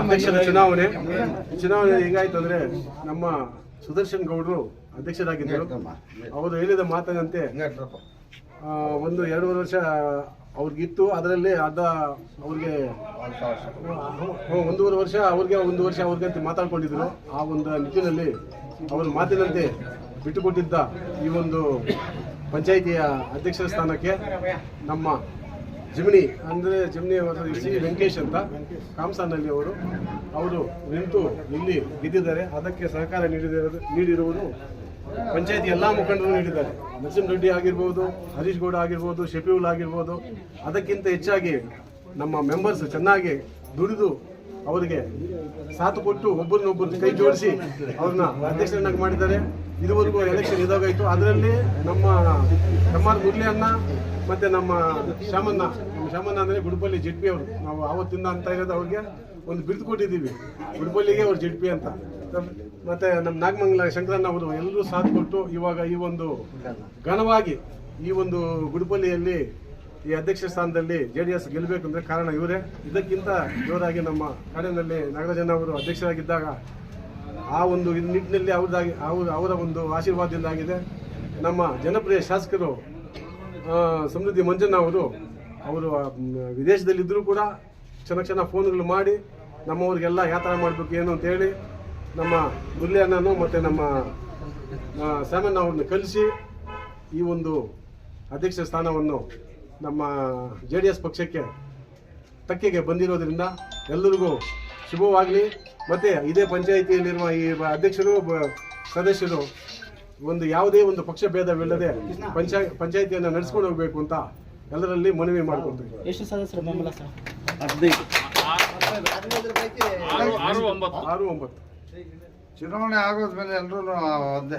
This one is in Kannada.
ಅಧ್ಯಕ್ಷರ ಚುನಾವಣೆ ಚುನಾವಣೆ ಹೆಂಗಾಯ್ತು ಅಂದ್ರೆ ನಮ್ಮ ಸುದರ್ಶನ್ ಗೌಡರು ಅಧ್ಯಕ್ಷರಾಗಿದ್ದರು. ಅವರು ಹೇಳಿದ ಮಾತಂತೆ ಒಂದು ಎರಡೂವರೆ ವರ್ಷ ಅವ್ರಿಗಿತ್ತು. ಅದರಲ್ಲಿ ಅರ್ಧ ಅವ್ರಿಗೆ ಒಂದೂವರೆ ವರ್ಷ ಅವ್ರಿಗೆ ಒಂದು ವರ್ಷ ಅವ್ರಿಗೆ ಅಂತ ಮಾತಾಡ್ಕೊಂಡಿದ್ರು. ಆ ಒಂದು ನಿಟ್ಟಿನಲ್ಲಿ ಅವ್ರ ಮಾತಿನಂತೆ ಬಿಟ್ಟುಕೊಟ್ಟಿದ್ದ ಈ ಒಂದು ಪಂಚಾಯಿತಿಯ ಅಧ್ಯಕ್ಷರ ಸ್ಥಾನಕ್ಕೆ ನಮ್ಮ ಜಿಮ್ನಿ ಅಂದರೆ ಜಿಮ್ನಿ ಸಿ ವೆಂಕಟೇಶ್ ಅಂತ ಕಾಮ್ಸಾನಲ್ಲಿ ಅವರು. ಅವರು ನಿಂತು ಇಲ್ಲಿ ಗೆದ್ದಿದ್ದಾರೆ. ಅದಕ್ಕೆ ಸಹಕಾರ ನೀಡಿದಿರೋದು ನೀಡಿರುವುದು ಪಂಚಾಯತಿ ಎಲ್ಲ ಮುಖಂಡರು ನೀಡಿದ್ದಾರೆ. ನರಸಿಂಹರೆಡ್ಡಿ ಆಗಿರ್ಬೋದು, ಹರೀಶ್ ಗೌಡ ಆಗಿರ್ಬೋದು, ಶಫೀವುಲ್ ಆಗಿರ್ಬೋದು. ಅದಕ್ಕಿಂತ ಹೆಚ್ಚಾಗಿ ನಮ್ಮ ಮೆಂಬರ್ಸ್ ಚೆನ್ನಾಗಿ ದುಡಿದು ಅವರಿಗೆ ಸಾಥ್ ಕೊಟ್ಟು ಒಬ್ಬರನ್ನೊಬ್ಬರು ಕೈ ಜೋಡಿಸಿ ಅವ್ರನ್ನ ಅಧ್ಯಕ್ಷರನ್ನಾಗಿ ಮಾಡಿದ್ದಾರೆ. ಇದುವರೆಗೂ ಎಲೆಕ್ಷನ್ ಇದಾಗಾಯಿತು. ಅದರಲ್ಲಿ ನಮ್ಮ ನಮ್ಮ ಮುರಳಿ ಅಣ್ಣ ಮತ್ತೆ ನಮ್ಮ ಶಾಮಣ್ಣ ನಮ್ಮ ಶಾಮಣ್ಣ ಅಂದ್ರೆ ಗುಡುಪಲ್ಲಿ ಜೆಡ್ಪಿ ಅವರು. ನಾವು ಆವತ್ತಿಂದ ಅಂತ ಇರೋದು ಅವ್ರಿಗೆ ಒಂದು ಬಿರುದು ಕೊಟ್ಟಿದ್ದೀವಿ. ಗುಡುಪಲ್ಲಿಗೆ ಅವ್ರು ಜೆಡ್ಪಿ ಅಂತ. ಮತ್ತೆ ನಮ್ಮ ನಾಗಮಂಗಲ ಶಂಕರಣ್ಣ ಅವರು ಎಲ್ಲರೂ ಸಾಥ್ ಕೊಟ್ಟು ಇವಾಗ ಈ ಒಂದು ಘನವಾಗಿ ಈ ಒಂದು ಗುಡುಪಲ್ಲಿಯಲ್ಲಿ ಈ ಅಧ್ಯಕ್ಷ ಸ್ಥಾನದಲ್ಲಿ ಜೆ ಡಿ ಎಸ್ ಗೆಲ್ಲಬೇಕು ಅಂದರೆ ಕಾರಣ ಇವರೇ. ಇದಕ್ಕಿಂತ ಜೋರಾಗಿ ನಮ್ಮ ಕಾಡಿನಲ್ಲಿ ನಾಗರಾಜನ್ ಅವರು ಅಧ್ಯಕ್ಷರಾಗಿದ್ದಾಗ ಆ ಒಂದು ನಿಟ್ಟಿನಲ್ಲಿ ಅವ್ರದಾಗಿ ಅವರು ಅವರ ಒಂದು ಆಶೀರ್ವಾದದಿಂದ ಆಗಿದೆ. ನಮ್ಮ ಜನಪ್ರಿಯ ಶಾಸಕರು ಸಮೃದ್ಧಿ ಮಂಜಣ್ಣ ಅವರು ಅವರು ವಿದೇಶದಲ್ಲಿದ್ದರೂ ಕೂಡ ಕ್ಷಣ ಕ್ಷಣ ಫೋನ್ಗಳು ಮಾಡಿ ನಮ್ಮವ್ರಿಗೆಲ್ಲ ಯಾವ ಥರ ಮಾಡಬೇಕು ಏನು ಅಂತೇಳಿ ನಮ್ಮ ಅಣ್ಣನು ಮತ್ತು ನಮ್ಮ ಸ್ಯಾಮಣ್ಣ ಅವ್ರನ್ನ ಕಲಿಸಿ ಈ ಒಂದು ಅಧ್ಯಕ್ಷ ಸ್ಥಾನವನ್ನು ನಮ್ಮ ಜೆ ಡಿ ಎಸ್ ಪಕ್ಷಕ್ಕೆ ತಕ್ಕೆಗೆ ಬಂದಿರೋದ್ರಿಂದ ಎಲ್ಲರಿಗೂ ಶುಭವಾಗಲಿ. ಮತ್ತು ಇದೇ ಪಂಚಾಯಿತಿಯಲ್ಲಿರುವ ಈ ಅಧ್ಯಕ್ಷರು ಬ- ಸದಸ್ಯರು ಒಂದು ಯಾವುದೇ ಒಂದು ಪಕ್ಷ ಭೇದವಿಲ್ಲದೆ ಪಂಚಾಯ ಪಂಚಾಯಿತಿಯನ್ನು ನಡೆಸ್ಕೊಂಡು ಹೋಗಬೇಕು ಅಂತ ಎಲ್ಲರಲ್ಲಿ ಮನವಿ ಮಾಡ್ಕೊಳ್ತೀವಿ. ಎಷ್ಟು ಸದಸ್ಯರ ಬೆಂಬಲ ಸರ್? ಆರು ಒಂಬತ್ತು. ಚುನಾವಣೆ ಆಗೋದ್ಮೇಲೆ ಎಲ್ಲರೂ ಒಂದೇ